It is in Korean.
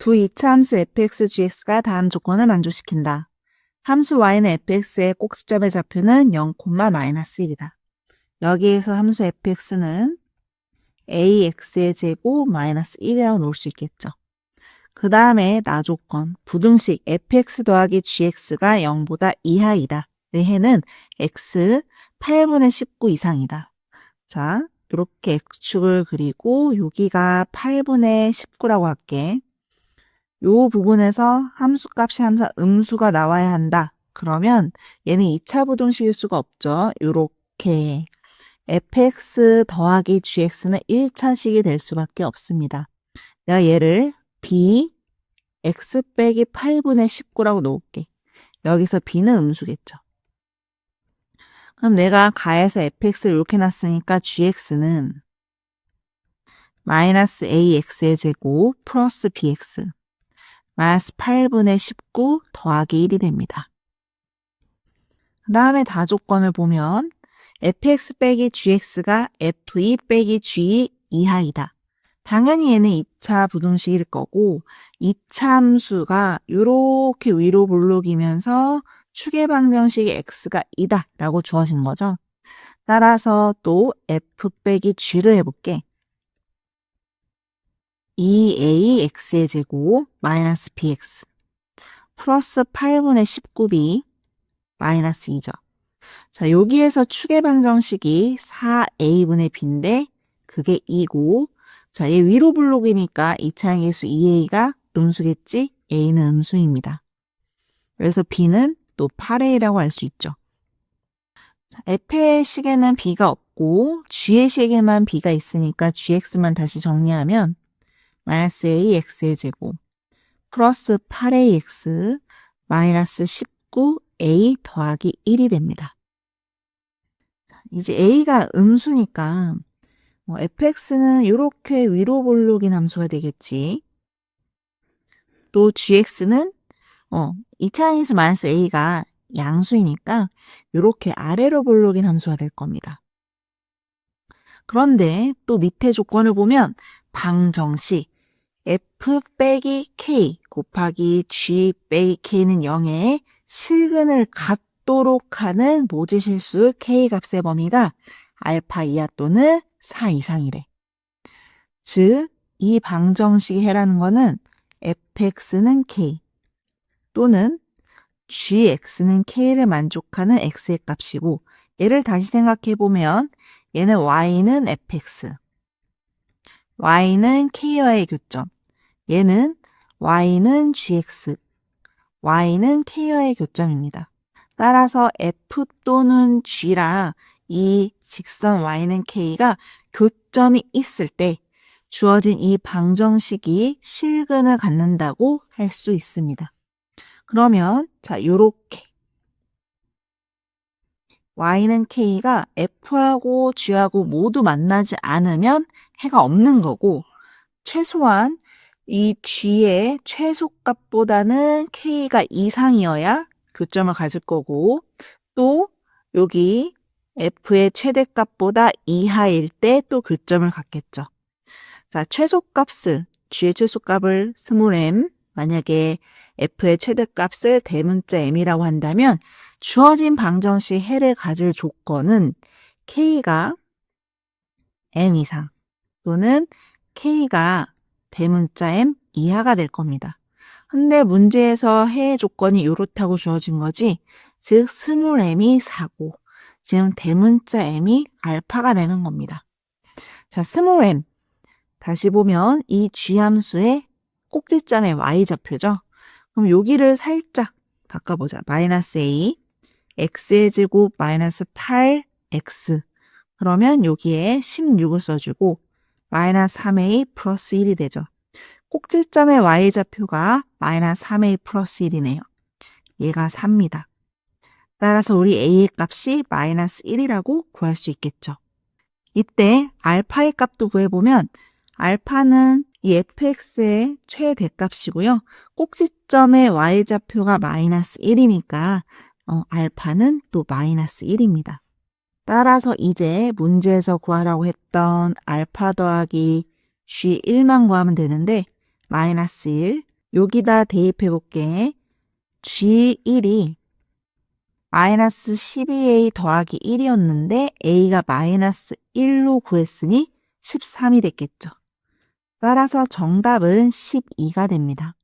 두 이차함수 fx, gx가 다음 조건을 만족시킨다. 함수 y는 fx의 꼭지점의 좌표는 0, 마이너스 1이다. 여기에서 함수 fx는 ax의 제곱 마이너스 1이라고 놓을 수 있겠죠. 그 다음에 나 조건, 부등식 fx 더하기 gx가 0보다 이하이다. 의 해는 x 8분의 19 이상이다. 자, 이렇게 x축을 그리고 여기가 8분의 19라고 할게. 요 부분에서 함수값이 항상 음수가 나와야 한다. 그러면 얘는 2차 부등식일 수가 없죠. 요렇게 fx 더하기 gx는 1차식이 될 수밖에 없습니다. 내가 얘를 b x 빼기 8분의 19라고 놓을게. 여기서 b는 음수겠죠. 그럼 내가 가에서 fx를 이렇게 놨으니까 gx는 마이너스 ax의 제곱 플러스 bx 마이너스 8분의 19 더하기 1이 됩니다. 그 다음에 다조건을 보면 fx 빼기 gx가 f2 빼기 g 이하이다. 당연히 얘는 2차 부등식일 거고 2차 함수가 이렇게 위로 볼록이면서 축의 방정식이 x가 2다 라고 주어진 거죠. 따라서 또 f 빼기 g를 해볼게. 2ax의 제곱 마이너스 bx 플러스 8분의 19b 마이너스 2죠. 자, 여기에서 축의 방정식이 4a분의 b인데 그게 2고 자, 얘 위로 블록이니까 2차항 계수 2a가 음수겠지? a는 음수입니다. 그래서 b는 또 8a라고 할 수 있죠. f의 식에는 b가 없고 g의 식에만 b가 있으니까 gx만 다시 정리하면 마이너스 ax의 제곱 플러스 8ax 마이너스 19a 더하기 1이 됩니다. 이제 a가 음수니까 뭐 fx는 이렇게 위로 볼록인 함수가 되겠지. 또 gx는 어, 2차항에서 마이너스 a가 양수이니까 이렇게 아래로 볼록인 함수가 될 겁니다. 그런데 또 밑에 조건을 보면 방정식 f 빼기 k 곱하기 g 빼기 k는 0에 실근을 갖도록 하는 모질 실수 k 값의 범위가 알파 이하 또는 4 이상이래. 즉, 이 방정식이 해라는 거는 fx는 k 또는 gx는 k를 만족하는 x의 값이고 얘를 다시 생각해 보면 얘는 y는 fx y는 k와의 교점. 얘는 y는 gx, y는 k와의 교점입니다. 따라서 f 또는 g라 이 직선 y는 k가 교점이 있을 때 주어진 이 방정식이 실근을 갖는다고 할 수 있습니다. 그러면 자 요렇게 y는 k가 f하고 g하고 모두 만나지 않으면 해가 없는 거고 최소한 이 g의 최소값보다는 k가 이상이어야 교점을 가질 거고 또 여기 f의 최대값보다 이하일 때 또 교점을 갖겠죠. 자, 최소값을 g의 최소값을 스몰 m 만약에 f의 최대값을 대문자 m이라고 한다면 주어진 방정식 해를 가질 조건은 k가 m 이상 또는 k가 대문자 m 이하가 될 겁니다. 근데 문제에서 해의 조건이 이렇다고 주어진 거지 즉 스몰 m이 4고 지금 대문자 m이 알파가 되는 겁니다. 자, 스몰 m 다시 보면 이 g 함수의 꼭지점의 y좌표죠. 그럼 여기를 살짝 바꿔보자. 마이너스 a x의 제곱 마이너스 8x 그러면 여기에 16을 써주고 마이너스 3a 플러스 1이 되죠. 꼭지점의 y좌표가 마이너스 3a 플러스 1이네요. 얘가 4입니다. 따라서 우리 a의 값이 마이너스 1이라고 구할 수 있겠죠. 이때 알파의 값도 구해보면 알파는 이 fx의 최대값이고요. 꼭지점의 y좌표가 마이너스 1이니까 어, 알파는 또 마이너스 1입니다. 따라서 이제 문제에서 구하라고 했던 알파 더하기 g1만 구하면 되는데 마이너스 1 여기다 대입해 볼게. g1이 마이너스 12a 더하기 1이었는데 a가 마이너스 1로 구했으니 13이 됐겠죠. 따라서 정답은 12가 됩니다.